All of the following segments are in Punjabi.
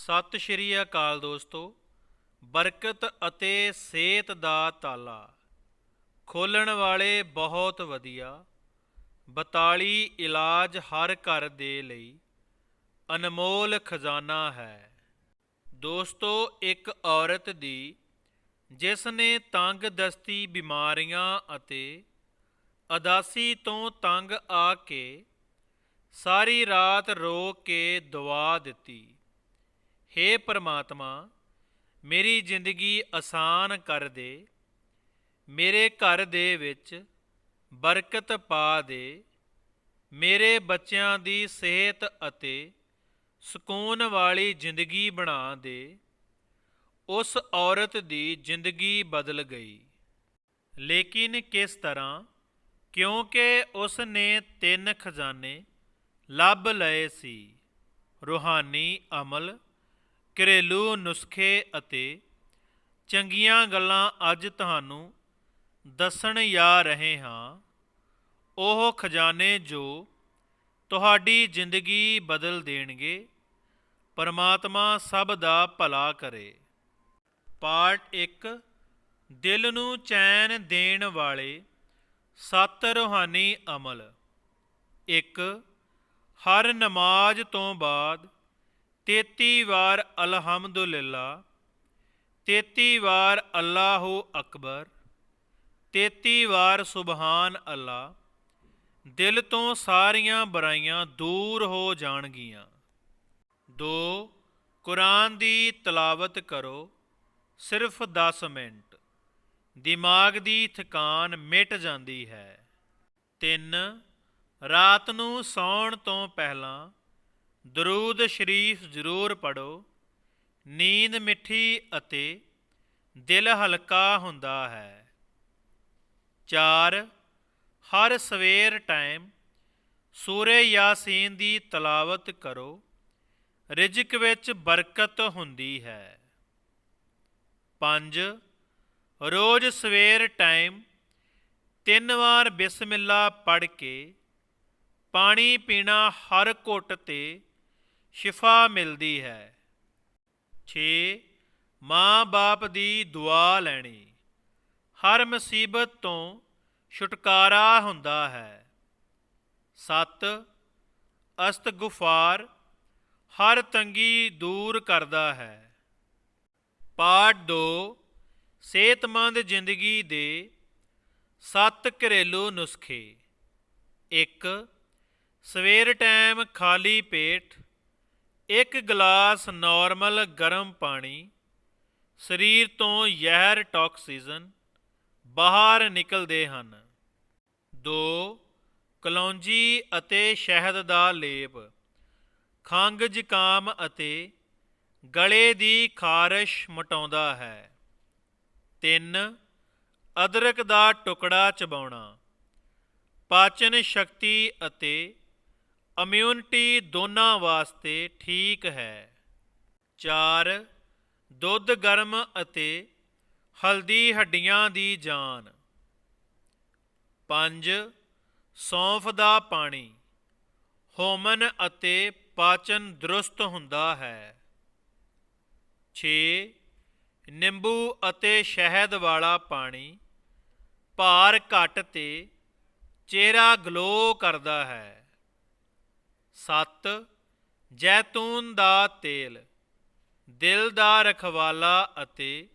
ਸਤਿ ਸ਼੍ਰੀ ਅਕਾਲ ਦੋਸਤੋ, ਬਰਕਤ ਅਤੇ ਸਿਹਤ ਦਾ ਤਾਲਾ। ਖੋਲਣ ਵਾਲੇ ਬਹੁਤ ਵਧੀਆ 42 ਇਲਾਜ ਹਰ ਘਰ ਦੇ ਲਈ ਅਨਮੋਲ ਖਜ਼ਾਨਾ ਹੈ। ਦੋਸਤੋ, ਇੱਕ ਔਰਤ ਦੀ, ਜਿਸ ਨੇ ਤੰਗ ਦਸਤੀ ਬਿਮਾਰੀਆਂ ਅਤੇ ਅਦਾਸੀ ਤੋਂ ਤੰਗ ਆ ਕੇ ਸਾਰੀ ਰਾਤ ਰੋ ਕੇ ਦੁਆ ਦਿੱਤੀ। ਹੇ ਪ੍ਰਮਾਤਮਾ, ਮੇਰੀ ਜ਼ਿੰਦਗੀ ਆਸਾਨ ਕਰ ਦੇ, ਮੇਰੇ ਘਰ ਦੇ ਵਿੱਚ ਬਰਕਤ ਪਾ ਦੇ, ਮੇਰੇ ਬੱਚਿਆਂ ਦੀ ਸਿਹਤ ਅਤੇ ਸਕੂਨ ਵਾਲੀ ਜ਼ਿੰਦਗੀ ਬਣਾ ਦੇ, ਉਸ ਔਰਤ ਦੀ ਜ਼ਿੰਦਗੀ ਬਦਲ ਗਈ। ਲੇਕਿਨ ਕਿਸ ਤਰ੍ਹਾਂ? ਕਿਉਂਕਿ ਉਸ ਨੇ ਤਿੰਨ ਖਜ਼ਾਨੇ ਲੱਭ ਲਏ ਸੀ। ਰੂਹਾਨੀ ਅਮਲ ਘਰੇਲੂ ਨੁਸਖੇ ਅਤੇ ਚੰਗੀਆਂ ਗੱਲਾਂ ਅੱਜ ਤੁਹਾਨੂੰ ਦੱਸਣ ਜਾ ਰਹੇ ਹਾਂ। ਉਹ ਖਜ਼ਾਨੇ ਜੋ ਤੁਹਾਡੀ ਜ਼ਿੰਦਗੀ ਬਦਲ ਦੇਣਗੇ। ਪਰਮਾਤਮਾ ਸਭ ਦਾ ਭਲਾ ਕਰੇ। ਪਾਰਟ 1 ਦਿਲ ਨੂੰ ਚੈਨ ਦੇਣ ਵਾਲੇ ਸੱਤ ਰੂਹਾਨੀ ਅਮਲ। 1 ਹਰ ਨਮਾਜ਼ ਤੋਂ ਬਾਅਦ 33 ਵਾਰ ਅਲਹਮਦੁਲਿਲਾ 33 ਵਾਰ ਅੱਲਾਹੂ ਅਕਬਰ 33 ਵਾਰ ਸੁਬਹਾਨ ਅੱਲਾ, ਦਿਲ ਤੋਂ ਸਾਰੀਆਂ ਬੁਰਾਈਆਂ ਦੂਰ ਹੋ ਜਾਣਗੀਆਂ। 2 ਕੁਰਾਨ ਦੀ ਤਲਾਵਤ ਕਰੋ, ਸਿਰਫ 10 ਮਿੰਟ। ਦਿਮਾਗ ਦੀ ਥਕਾਨ ਮਿਟ ਜਾਂਦੀ ਹੈ। 3 ਰਾਤ ਨੂੰ ਸੌਣ ਤੋਂ ਪਹਿਲਾਂ ਦਰੂਦ ਸ਼ਰੀਫ ਜ਼ਰੂਰ ਪੜੋ ਨੀਂਦ ਮਿੱਠੀ ਅਤੇ ਦਿਲ ਹਲਕਾ ਹੁੰਦਾ ਹੈ। 4 ਹਰ ਸਵੇਰ ਟਾਈਮ ਸੂਰੇ ਯਾਸੀਨ ਦੀ ਤਲਾਵਤ ਕਰੋ, ਰਿਜ਼ਕ ਵਿੱਚ ਬਰਕਤ ਹੁੰਦੀ ਹੈ। 5 ਰੋਜ਼ ਸਵੇਰ ਟਾਈਮ ਤਿੰਨ ਵਾਰ ਬਿਸਮਿਲ੍ਲਾ ਪੜ੍ਹ ਕੇ ਪਾਣੀ ਪੀਣਾ ਹਰ ਘੁੱਟ ਤੇ ਸ਼ਿਫਾ ਮਿਲਦੀ ਹੈ। 6 ਮਾਂ-ਬਾਪ ਦੀ ਦੁਆ ਲੈਣੀ। ਹਰ ਮੁਸੀਬਤ ਤੋਂ ਛੁਟਕਾਰਾ ਹੁੰਦਾ ਹੈ। 7 ਅਸਤਗੁਫਾਰ ਹਰ ਤੰਗੀ ਦੂਰ ਕਰਦਾ ਹੈ। ਪਾਠ 2 ਸਿਹਤਮੰਦ ਜ਼ਿੰਦਗੀ ਦੇ 7 ਘਰੇਲੂ ਨੁਸਖੇ। 1 ਸਵੇਰ ਟਾਈਮ ਖਾਲੀ ਪੇਟ ਇੱਕ ਗਲਾਸ ਨਾਰਮਲ ਗਰਮ ਪਾਣੀ, ਸਰੀਰ ਤੋਂ ਜ਼ਹਿਰ ਟੌਕਸਿਜ਼ਨ ਬਾਹਰ ਨਿਕਲਦੇ ਹਨ। 2 ਕਲੌਂਜੀ ਅਤੇ ਸ਼ਹਿਦ ਦਾ ਲੇਪ ਖੰਗ ਜ਼ੁਕਾਮ ਅਤੇ ਗਲੇ ਦੀ ਖਾਰਸ਼ ਮਟਾਉਂਦਾ ਹੈ। 3 ਅਦਰਕ ਦਾ ਟੁਕੜਾ ਚਬਾਉਣਾ, ਪਾਚਨ ਸ਼ਕਤੀ ਅਤੇ ਇਮਿਊਨਿਟੀ ਦੋਨਾਂ ਵਾਸਤੇ ਠੀਕ ਹੈ। 4 ਦੁੱਧ ਗਰਮ ਅਤੇ ਹਲਦੀ ਹੱਡੀਆਂ ਦੀ ਜਾਨ। 5 ਸੌਂਫ ਦਾ ਪਾਣੀ, ਹੋਮਨ ਅਤੇ ਪਾਚਨ ਦਰੁਸਤ ਹੁੰਦਾ ਹੈ। 6 ਨਿੰਬੂ ਅਤੇ ਸ਼ਹਿਦ ਵਾਲਾ ਪਾਣੀ, ਭਾਰ ਘਟ ਤੇ ਚਿਹਰਾ ਗਲੋ ਕਰਦਾ ਹੈ। 7 ਜੈਤੂਨ ਦਾ ਤੇਲ, ਦਿਲ ਦਾ ਰਖਵਾਲਾ ਅਤੇ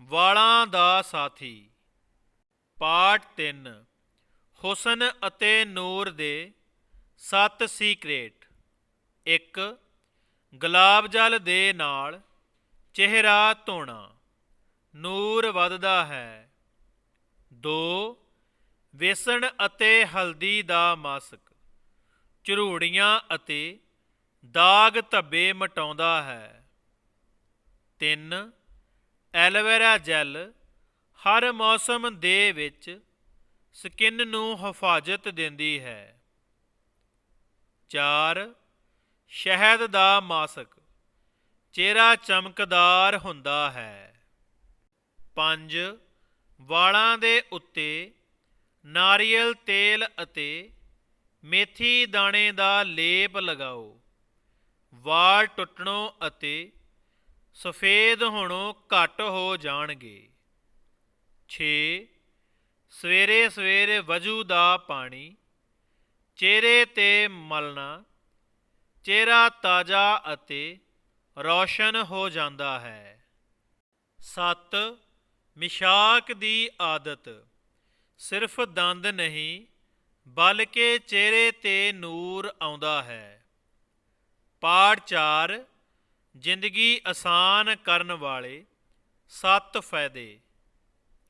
ਵਾਲਾਂ ਦਾ ਸਾਥੀ। ਪਾਠ 3 ਹੁਸਨ ਅਤੇ ਨੂਰ ਦੇ 7 ਸੀਕ੍ਰੇਟ 1 ਗੁਲਾਬ ਜਲ ਦੇ ਨਾਲ ਚਿਹਰਾ ਧੋਣਾ, ਨੂਰ ਵੱਧਦਾ ਹੈ। 2 ਵੇਸਣ ਅਤੇ ਹਲਦੀ ਦਾ ਮਾਸਕ। ਝਰੂੜੀਆਂ ਅਤੇ ਦਾਗ ਧੱਬੇ ਮਟਾਉਂਦਾ ਹੈ। 3 ਐਲੋਵੇਰਾ ਜੈਲ ਹਰ ਮੌਸਮ ਦੇ ਵਿੱਚ ਸਕਿਨ ਨੂੰ ਹਿਫਾਜ਼ਤ ਦਿੰਦੀ ਹੈ। 4 ਸ਼ਹਿਦ ਦਾ ਮਾਸਕ ਚਿਹਰਾ ਚਮਕਦਾਰ ਹੁੰਦਾ ਹੈ। 5 ਵਾਲਾਂ ਦੇ ਉੱਤੇ ਨਾਰੀਅਲ ਤੇਲ ਅਤੇ ਮੇਥੀ ਦਾਣੇ ਦਾ ਲੇਪ ਲਗਾਓ। ਵਾਲ ਟੁੱਟਣੋਂ ਅਤੇ ਸਫੇਦ ਹੋਣੋਂ ਘੱਟ ਹੋ ਜਾਣਗੇ। 6 ਸਵੇਰੇ ਸਵੇਰੇ ਵਜੂ ਦਾ ਪਾਣੀ। ਚਿਹਰੇ ਤੇ ਮਲਣਾ। ਚਿਹਰਾ ਤਾਜ਼ਾ ਅਤੇ ਰੌਸ਼ਨ ਹੋ ਜਾਂਦਾ ਹੈ। 7 ਮਿਸ਼ਾਕ ਦੀ ਆਦਤ। ਸਿਰਫ ਦੰਦ ਨਹੀਂ ਬਲਕਿ ਚਿਹਰੇ ਤੇ ਨੂਰ ਆਉਂਦਾ ਹੈ। ਪਾਠ 4 ਜ਼ਿੰਦਗੀ ਆਸਾਨ ਕਰਨ ਵਾਲੇ ਸੱਤ ਫਾਇਦੇ।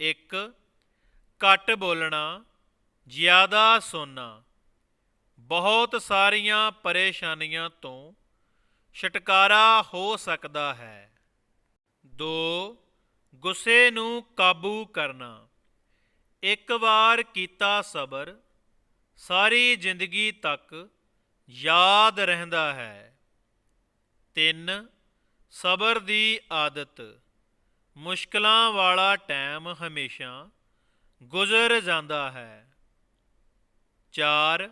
1 ਘੱਟ ਬੋਲਣਾ, ਜ਼ਿਆਦਾ ਸੁਣਨਾ। ਬਹੁਤ ਸਾਰੀਆਂ ਪਰੇਸ਼ਾਨੀਆਂ ਤੋਂ ਛੁਟਕਾਰਾ ਹੋ ਸਕਦਾ ਹੈ। 2 ਗੁੱਸੇ ਨੂੰ ਕਾਬੂ ਕਰਨਾ। ਇੱਕ ਵਾਰ ਕੀਤਾ ਸਬਰ ਸਾਰੀ ਜ਼ਿੰਦਗੀ ਤੱਕ ਯਾਦ ਰਹਿੰਦਾ ਹੈ। 3 ਸਬਰ ਦੀ ਆਦਤ। ਮੁਸ਼ਕਲਾਂ ਵਾਲਾ ਟਾਈਮ ਹਮੇਸ਼ਾ ਗੁਜ਼ਰ ਜਾਂਦਾ ਹੈ। 4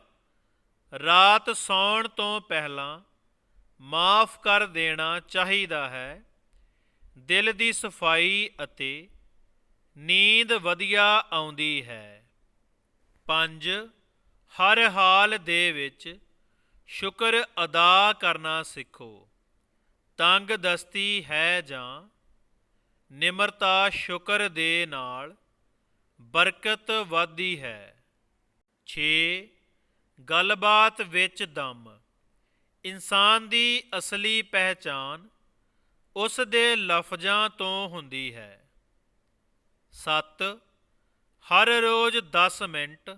ਰਾਤ ਸੌਣ ਤੋਂ ਪਹਿਲਾਂ ਮਾਫ ਕਰ ਦੇਣਾ ਚਾਹੀਦਾ ਹੈ। ਦਿਲ ਦੀ ਸਫ਼ਾਈ ਅਤੇ ਨੀਂਦ ਵਧੀਆ ਆਉਂਦੀ ਹੈ। 5 ਹਰ ਹਾਲ ਦੇ ਵਿੱਚ ਸ਼ੁਕਰ ਅਦਾ ਕਰਨਾ ਸਿੱਖੋ। ਤੰਗ ਦਸਤੀ ਹੈ ਜਾਂ ਨਿਮਰਤਾ ਸ਼ੁਕਰ ਦੇ ਨਾਲ ਬਰਕਤ ਵਧਦੀ ਹੈ। 6 ਗੱਲਬਾਤ ਵਿੱਚ ਦਮ। ਇਨਸਾਨ ਦੀ ਅਸਲੀ ਪਹਿਚਾਨ ਉਸ ਦੇ ਲਫ਼ਜ਼ਾਂ ਤੋਂ ਹੁੰਦੀ ਹੈ। 7 ਹਰ ਰੋਜ਼ 10 ਮਿੰਟ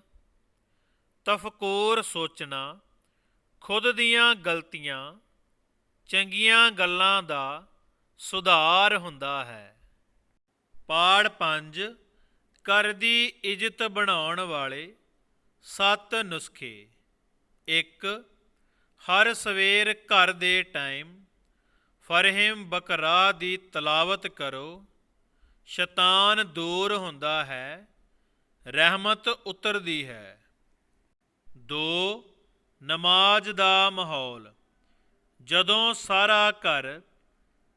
ਤਫਕੋਰ ਸੋਚਣਾ, ਖੁਦ ਦੀਆਂ ਗਲਤੀਆਂ, ਚੰਗੀਆਂ ਗੱਲਾਂ ਦਾ ਸੁਧਾਰ ਹੁੰਦਾ ਹੈ। ਪਾੜ 5 ਘਰ ਦੀ ਇੱਜ਼ਤ ਬਣਾਉਣ ਵਾਲੇ ਸੱਤ ਨੁਸਖੇ। 1 ਹਰ ਸਵੇਰ ਘਰ ਦੇ ਟਾਈਮ ਫਰਹਿਮ ਬਕਰਾ ਦੀ ਤਲਾਵਤ ਕਰੋ। ਸ਼ੈਤਾਨ ਦੂਰ ਹੁੰਦਾ ਹੈ, ਰਹਿਮਤ ਉਤਰਦੀ ਹੈ। 2 ਨਮਾਜ਼ ਦਾ ਮਾਹੌਲ। ਜਦੋਂ ਸਾਰਾ ਘਰ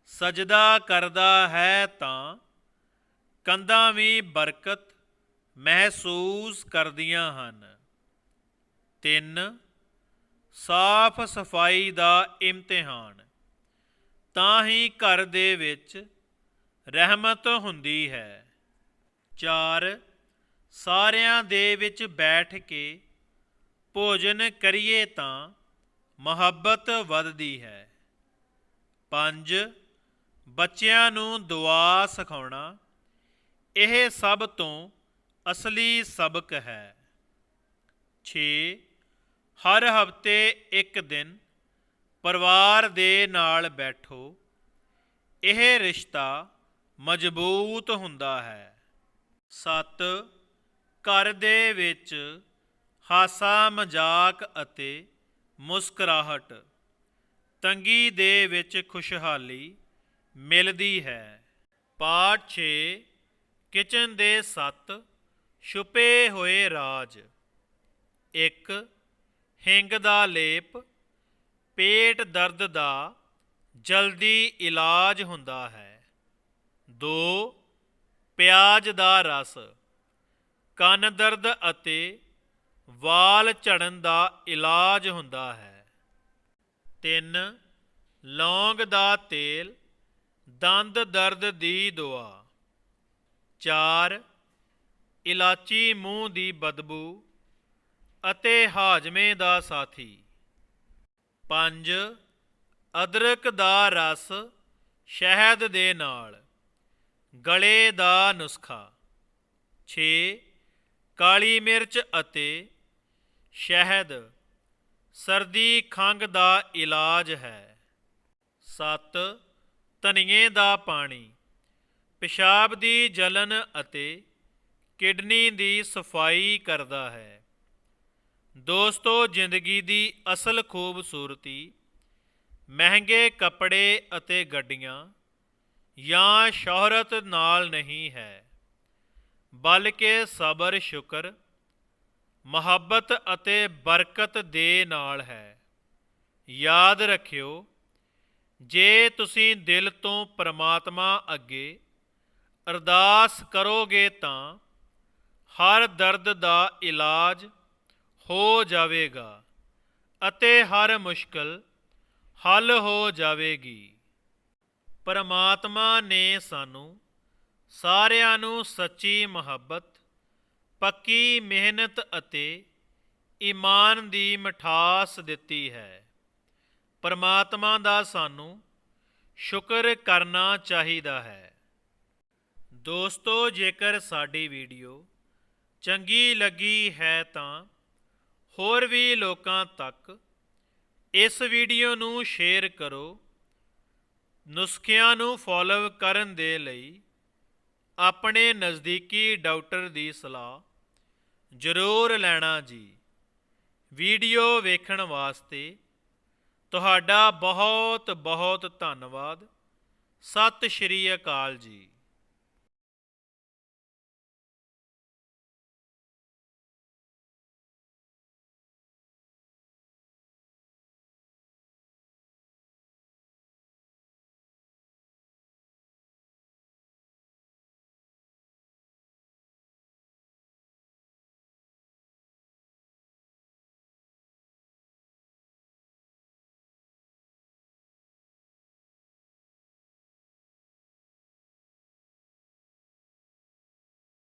ਸਜਦਾ ਕਰਦਾ ਹੈ ਤਾਂ ਕੰਧਾਂ ਵੀ ਬਰਕਤ ਮਹਿਸੂਸ ਕਰਦੀਆਂ ਹਨ। 3 ਸਾਫ਼ ਸਫ਼ਾਈ ਦਾ ਇਮਤਿਹਾਨ। ਤਾਂ ਹੀ ਘਰ ਦੇ ਵਿੱਚ ਰਹਿਮਤ ਹੁੰਦੀ ਹੈ। 4 ਸਾਰਿਆਂ ਦੇ ਵਿੱਚ ਬੈਠ ਕੇ ਭੋਜਨ ਕਰੀਏ ਤਾਂ ਮੁਹੱਬਤ ਵੱਧਦੀ ਹੈ। 5 ਬੱਚਿਆਂ ਨੂੰ ਦੁਆ ਸਿਖਾਉਣਾ, ਇਹ ਸਭ ਤੋਂ ਅਸਲੀ ਸਬਕ ਹੈ। 6 ਹਰ ਹਫ਼ਤੇ ਇੱਕ ਦਿਨ ਪਰਿਵਾਰ ਦੇ ਨਾਲ ਬੈਠੋ, ਇਹ ਰਿਸ਼ਤਾ ਮਜ਼ਬੂਤ ਹੁੰਦਾ ਹੈ। 7 ਘਰ ਦੇ ਵਿੱਚ ਹਾਸਾ ਮਜ਼ਾਕ ਅਤੇ ਮੁਸਕਰਾਹਟ ਤੰਗੀ ਦੇ ਵਿੱਚ ਖੁਸ਼ਹਾਲੀ ਮਿਲਦੀ ਹੈ। ਪਾਠ 6 ਕਿਚਨ ਦੇ 7 ਛੁਪੇ ਹੋਏ ਰਾਜ। 1 ਹਿੰਗ ਦਾ ਲੇਪ, ਪੇਟ ਦਰਦ ਦਾ ਜਲਦੀ ਇਲਾਜ ਹੁੰਦਾ ਹੈ। 2 ਪਿਆਜ਼ ਦਾ ਰਸ, ਕੰਨ ਦਰਦ ਅਤੇ ਵਾਲ ਝੜਨ ਦਾ ਇਲਾਜ ਹੁੰਦਾ ਹੈ। 3 ਲੌਂਗ ਦਾ ਤੇਲ, ਦੰਦ ਦਰਦ ਦੀ ਦਵਾ 4 ਇਲਾਚੀ ਮੂੰਹ ਦੀ ਬਦਬੂ ਅਤੇ ਹਾਜਮੇ ਦਾ ਸਾਥੀ। 5 ਅਦਰਕ ਦਾ ਰਸ ਸ਼ਹਿਦ ਦੇ ਨਾਲ, ਗਲੇ ਦਾ ਨੁਸਖਾ। 6 ਕਾਲੀ ਮਿਰਚ ਅਤੇ ਸ਼ਹਿਦ, ਸਰਦੀ ਖੰਗ ਦਾ ਇਲਾਜ ਹੈ। 7 ਧਨੀਏ ਦਾ ਪਾਣੀ, ਪਿਸ਼ਾਬ ਦੀ ਜਲਨ ਅਤੇ ਕਿਡਨੀ ਦੀ ਸਫ਼ਾਈ ਕਰਦਾ ਹੈ। ਦੋਸਤੋ, ਜ਼ਿੰਦਗੀ ਦੀ ਅਸਲ ਖੂਬਸੂਰਤੀ, ਮਹਿੰਗੇ ਕੱਪੜੇ ਅਤੇ ਗੱਡੀਆਂ ਜਾਂ ਸ਼ੋਹਰਤ ਨਾਲ ਨਹੀਂ ਹੈ, ਬਲਕਿ ਸਬਰ, ਸ਼ੁਕਰ ਮੁਹੱਬਤ ਅਤੇ ਬਰਕਤ ਦੇ ਨਾਲ ਹੈ। ਯਾਦ ਰੱਖਿਓ, ਜੇ ਤੁਸੀਂ ਦਿਲ ਤੋਂ ਪ੍ਰਮਾਤਮਾ ਅੱਗੇ ਅਰਦਾਸ ਕਰੋਗੇ ਤਾਂ ਹਰ ਦਰਦ ਦਾ ਇਲਾਜ ਹੋ ਜਾਵੇਗਾ ਅਤੇ ਹਰ ਮੁਸ਼ਕਲ ਹੱਲ ਹੋ ਜਾਵੇਗੀ। ਪਰਮਾਤਮਾ ਨੇ ਸਾਨੂੰ ਸਾਰਿਆਂ ਨੂੰ ਸੱਚੀ ਮੁਹੱਬਤ ਪੱਕੀ ਮਿਹਨਤ ਅਤੇ ਈਮਾਨ ਦੀ ਮਠਾਸ ਦਿੱਤੀ ਹੈ। ਪਰਮਾਤਮਾ ਦਾ ਸਾਨੂੰ ਸ਼ੁਕਰ ਕਰਨਾ ਚਾਹੀਦਾ ਹੈ। ਦੋਸਤੋ, ਜੇਕਰ ਸਾਡੀ ਵੀਡੀਓ ਚੰਗੀ ਲੱਗੀ ਹੈ ਤਾਂ ਹੋਰ ਵੀ ਲੋਕਾਂ ਤੱਕ ਇਸ ਵੀਡੀਓ ਨੂੰ ਸ਼ੇਅਰ ਕਰੋ। ਨੁਸਖਿਆਂ ਨੂੰ ਫੋਲੋ ਕਰਨ ਦੇ ਲਈ ਆਪਣੇ ਨਜ਼ਦੀਕੀ ਡਾਕਟਰ ਦੀ ਸਲਾਹ ਜ਼ਰੂਰ ਲੈਣਾ ਜੀ। ਵੀਡੀਓ ਵੇਖਣ ਵਾਸਤੇ ਤੁਹਾਡਾ ਬਹੁਤ ਬਹੁਤ ਧੰਨਵਾਦ। ਸਤਿ ਸ਼੍ਰੀ ਅਕਾਲ ਜੀ।